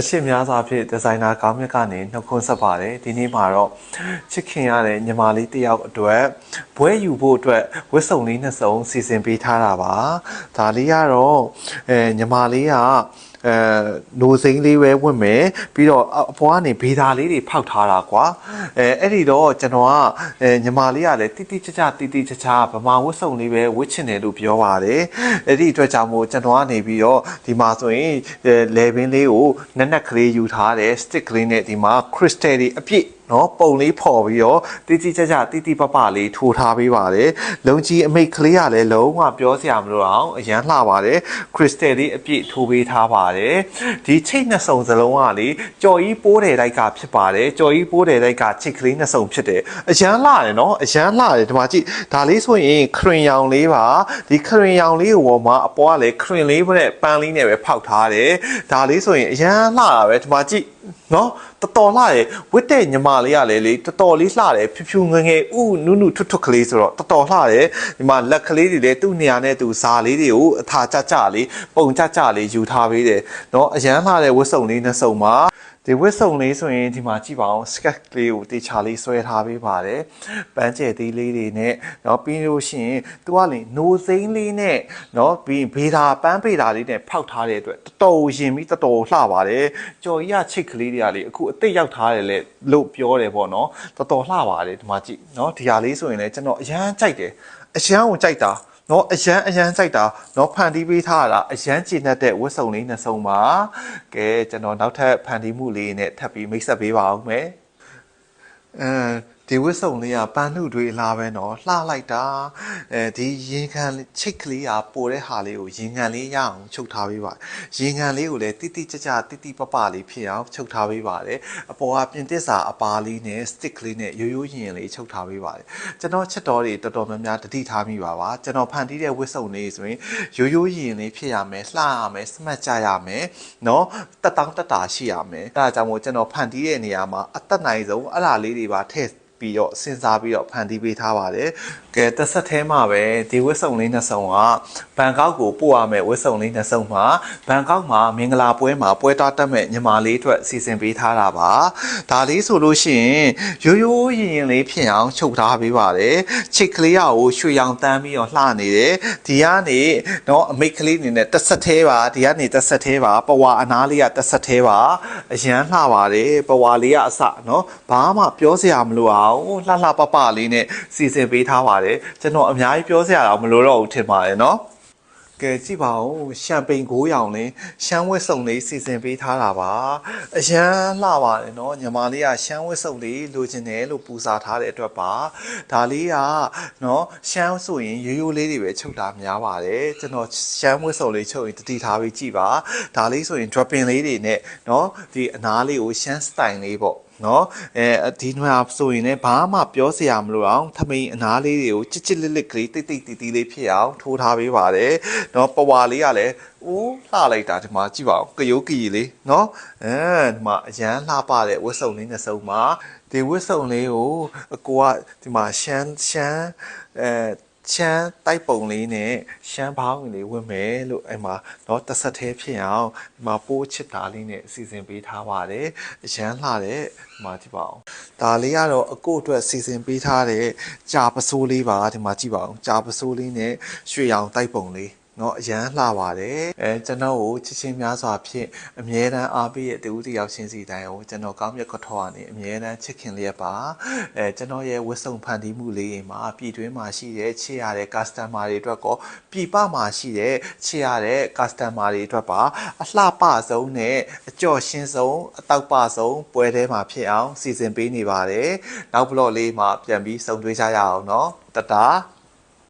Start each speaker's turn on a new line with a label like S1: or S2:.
S1: အရှိများစွာဖြင့်ဒီဇိုင်နာကောင်းမြတ်ကနေနှုတ်ခွန်းဆက်ပါတယ်ဒီနေ့မှာတော့ချစ်ခင်ရတဲ့ညီမလေးတစ်ယောက်အတွက်ဘွဲယူဖို့အတွက်ဝတ်စုံလေးနှစ်စုံစီစဉ်ပေးထားတာပါဒါလေးကတော့အဲညီမလေးက အဲနိုစိမ့်လေးပဲဝတ်မယ်ပြီးတော့အပေါ်ကနေဗေဒါလေးတွေဖောက်ထားတာကွာအဲအဲ့ဒီတော့ကျွန်တော်ကအဲညီမလေးကလည်းတိတိကျကျတိတိကျကျဗမာဝတ်စုံလေးပဲဝတ်ချင်တယ်လို့ပြောပါတယ်အဲ့ဒီအတွက်ကြောင့်မို့ကျွန်တော်ကနေပြီးတော့ဒီမှာဆိုရင်အဲလေဘင်းလေးကိုနက်နက်ကလေးယူထားတယ် stick ကလေးနဲ့ဒီမှာ crystal တွေအပြည့် နော်ပုံလေးပေါ်ပြီးတော့တိတိကျကျတိတိပပလေးထိုးထားပေးပါတယ်လုံကြီးအမိတ်ကလေးကလည်းလုံးဝပြောစရာမလိုအောင်အရန်လှပါတယ်ခရစ်စတယ်လေးအပြည့်ထိုးပေးထားပါတယ်ဒီချိတ်နှစ်စုံစလုံးကလေကြော်ကြီးပိုးတယ်တိုက်ကဖြစ်ပါတယ်ကြော်ကြီးပိုးတယ်တိုက်ကချိတ်ကလေးနှစ်စုံဖြစ်တယ်အရန်လှတယ်နော်အရန်လှတယ်ဒီမှာကြည့်ဒါလေးဆိုရင်ခရင်ရောင်လေးပါဒီခရင်ရောင်လေးကိုပေါ်မှာအပေါ်ကလည်းခရင်လေးနဲ့ပန်းလေးနဲ့ပဲဖောက်ထားတယ်ဒါလေးဆိုရင်အရန်လှတာပဲဒီမှာကြည့် နော်တော်တော်လှတယ်ဝစ်တဲ့ညီမလေးကလည်းလေတော်တော်လေးလှတယ်ဖြူဖြူငယ်ငယ်ဥနုနုထွတ်ထွတ်ကလေးဆိုတော့တော်တော်လှတယ်ဒီမှာလက်ကလေးတွေလည်းသူ့နေရာနဲ့သူဇာလေးတွေကိုအထာကြကြလေးပုံကြကြလေးယူထားပေးတယ်နော်အရန်လှတဲ့ဝတ်စုံလေးနှစ်စုံမှာ ဒီဝတ်စုံလေးဆိုရင်ဒီမှာကြည့်ပါအောင် skirt လေးကိုတေချာလေးဆွဲထားပေးပါတယ်ပန်းကျဲသေးလေးတွေနဲ့เนาะပြီးလို့ရှိရင်သူကလေနိုစိမ့်လေးနဲ့เนาะပြီးဘေးတာပန်းပေတာလေးနဲ့ဖောက်ထားတဲ့အတွက်တော်တော်ရင်ပြီးတော်တော်လှပါတယ်ကြော်ကြီးကချိတ်ကလေးတွေကလေအခုအစ်စ်ရောက်ထားတယ်လေလို့ပြောတယ်ပေါ့နော်တော်တော်လှပါတယ်ဒီမှာကြည့်เนาะဒီဟာလေးဆိုရင်လည်းကျွန်တော်အရန်ကြိုက်တယ်အရန်ကိုကြိုက်တာ နော်အရန်အရန်ကြိုက်တာနော်ဖန်တီးပေးထားတာအရန်ကျဉ်တဲ့ဝတ်စုံလေးနှစ်စုံပါကဲကျွန်တော်နောက်ထပ်ဖန်တီးမှုလေးနဲ့ထပ်ပြီးမိတ်ဆက်ပေးပါအောင်မယ်အဲ ဒီဝစ်စုံလေးကပန်းနှုတ်တွေအလားပဲနော်လှလိုက်တာအဲဒီရင်ခံချိတ်ကလေးကပိုတဲ့ဟာလေးကိုရင်ခံလေးရအောင်ချုပ်ထားပေးပါရင်ခံလေးကိုလည်းတိတိကျကျတိတိပပလေးဖြစ်အောင်ချုပ်ထားပေးပါတယ်အပေါ်ကပြင်သစ်စာအပါလေးနဲ့ stick လေးနဲ့ရိုးရိုးရင်ရင်လေးချုပ်ထားပေးပါတယ်ကျွန်တော်ချက်တော်တွေတော်တော်များများတတိထားမိပါပါကျွန်တော်ဖန်တီးတဲ့ဝစ်စုံလေးဆိုရင်ရိုးရိုးရင်ရင်လေးဖြစ်ရမယ်လှရမယ်စမှတ်ကြရမယ်နော်တက်တောင်းတက်တာရှိရမယ်အဲဒါကြောင့်မို့ကျွန်တော်ဖန်တီးတဲ့နေရာမှာအသက်နိုင်ဆုံးအလားလေးတွေပါထည့် ပြီးတော့စဉ်းစားပြီးတော့ဖန်တီးပေးထားပါတယ်။ကဲတစ်ဆက်ထဲမှာပဲဒီဝစ်စုံလေးနှစ်စုံကဘန်ကောက်ကိုပို့ရမယ်ဝစ်စုံလေးနှစ်စုံမှာဘန်ကောက်မှာမင်္ဂလာပွဲမှာပွဲတော်တက်မဲ့ညီမလေးအတွက်စီစဉ်ပေးထားတာပါ။ဒါလေးဆိုလို့ရှိရင်ရိုးရိုးရင်ရင်လေးဖြစ်အောင်ချုပ်ထားပေးပါတယ်။ချစ်ကလေးရကိုရွှေရောင်တန်းပြီးတော့လှနေတယ်။ဒီကနေတော့အမိတ်ကလေးအနေနဲ့တစ်ဆက်သေးပါဒီကနေတစ်ဆက်သေးပါပဝါအနားလေးကတစ်ဆက်သေးပါအရန်လှပါတယ်ပဝါလေးကအစနော်ဘာမှပြောစရာမလိုအောလှလှပပလေးနဲ့စီစဉ်ပေးထားပါတယ်ကျွန်တော်အများကြီးပြောစရာတော့မလိုတော့ဘူးထင်ပါတယ်နော်ကဲကြည့်ပါဦးရှမ်ပိန်ကိုရောင်လေးရှမ်းဝက်စုံလေးစီစဉ်ပေးထားတာပါအရန်လှပါတယ်เนาะညီမလေးကရှမ်းဝက်စုံလေးလိုချင်တယ်လို့ပူစာထားတဲ့အတွက်ပါဒါလေးကเนาะရှမ်းဆိုရင်ရိုးရိုးလေးတွေပဲချုပ်တာများပါတယ်ကျွန်တော်ရှမ်းဝက်စုံလေးချုပ်ရင်တတိထားပြီးကြည့်ပါဒါလေးဆိုရင် dropping လေးတွေနဲ့เนาะဒီအနားလေးကိုရှမ်း style လေးပေါ့ နော်အဲဒီမှာဆိုရင်လည်းဘာမှပြောစရာမလိုအောင်ထမိန်အနားလေးတွေကိုချစ်ချစ်လစ်လစ်ကလေးတိတ်တိတ်တီးတီးလေးဖြစ်အောင်ထိုးထားပေးပါတယ်နော်ပဝါလေးကလည်းဦးလှလိုက်တာဒီမှာကြည့်ပါဦးကယိုးကီလေးနော်အဲဒီမှာအရန်လှပတဲ့ဝတ်စုံလေးနှစ်စုံမှာဒီဝတ်စုံလေးကိုအကိုကဒီမှာရှမ်းရှမ်းအဲ ချမ်းတိုက်ပုံလေးနဲ့ရှမ်းဘောင်းလေးဝင်မယ်လို့အဲ့မှာတော့တဆက်သေးဖြစ်အောင်ဒီမှာပိုးချစ်တာလေးနဲ့အစီအစဉ်ပေးထားပါတယ်အရန်လှတဲ့ဒီမှာကြည့်ပါအောင်ဒါလေးကတော့အကို့အတွက်စီစဉ်ပေးထားတဲ့ကြာပစိုးလေးပါဒီမှာကြည့်ပါအောင်ကြာပစိုးလေးနဲ့ရွှေရောင်တိုက်ပုံလေး เนาะအရန်လှပါတယ်အဲကျွန်တော်ကိုချစ်ချင်းများစွာဖြင့်အမြဲတမ်းအားပေးတဲ့တူတယောက်ချင်းစီတိုင်းကိုကျွန်တော်ကောင်းမြတ်ကထောကနေအမြဲတမ်းချစ်ခင်လျက်ပါအဲကျွန်တော်ရဲ့ဝတ်စုံဖန်တီးမှုလေးတွေမှာပြည်တွင်းမှာရှိတဲ့ချစ်ရတဲ့ customer တွေအတွက်ကောပြည်ပမှာရှိတဲ့ချစ်ရတဲ့ customer တွေအတွက်ပါအလှပဆုံးနဲ့အကျော်ရှင်းဆုံးအတောက်ပဆုံးပွဲထဲမှာဖြစ်အောင်စီစဉ်ပေးနေပါတယ်နောက်ဘလော့လေးမှာပြန်ပြီးစုံတွေ့ကြရအောင်เนาะတတာ